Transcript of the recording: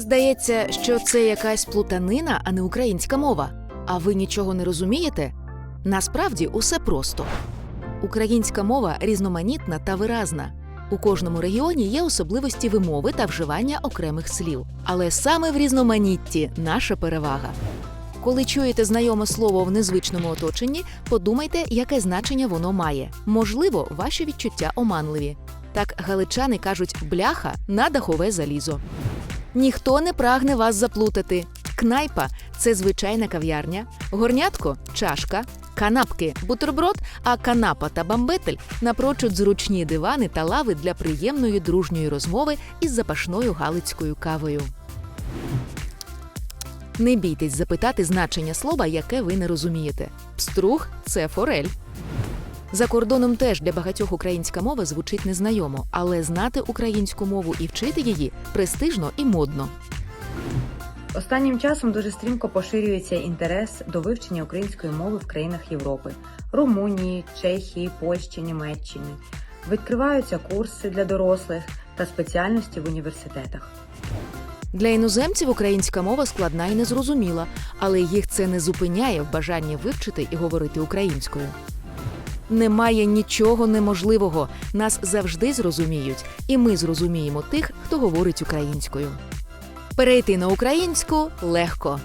здається, що це якась плутанина, а не українська мова. А ви нічого не розумієте? Насправді усе просто. Українська мова різноманітна та виразна. У кожному регіоні є особливості вимови та вживання окремих слів. Але саме в різноманітті наша перевага. Коли чуєте знайоме слово в незвичному оточенні, подумайте, яке значення воно має. Можливо, ваші відчуття оманливі. Так галичани кажуть бляха на дахове залізо. Ніхто не прагне вас заплутати. Кнайпа це звичайна кав'ярня, горнятко чашка, канапки бутерброд, а канапа та бамбетель напрочуд зручні дивани та лави для приємної дружньої розмови із запашною галицькою кавою. Не бійтесь запитати значення слова, яке ви не розумієте. Пструг це форель. За кордоном теж для багатьох українська мова звучить незнайомо, але знати українську мову і вчити її престижно і модно. Останнім часом дуже стрімко поширюється інтерес до вивчення української мови в країнах Європи Румунії, Чехії, Польщі, Німеччини. Відкриваються курси для дорослих та спеціальності в університетах. Для іноземців українська мова складна і незрозуміла, але їх це не зупиняє в бажанні вивчити і говорити українською. Немає нічого неможливого. Нас завжди зрозуміють, і ми зрозуміємо тих, хто говорить українською. Перейти на українську легко.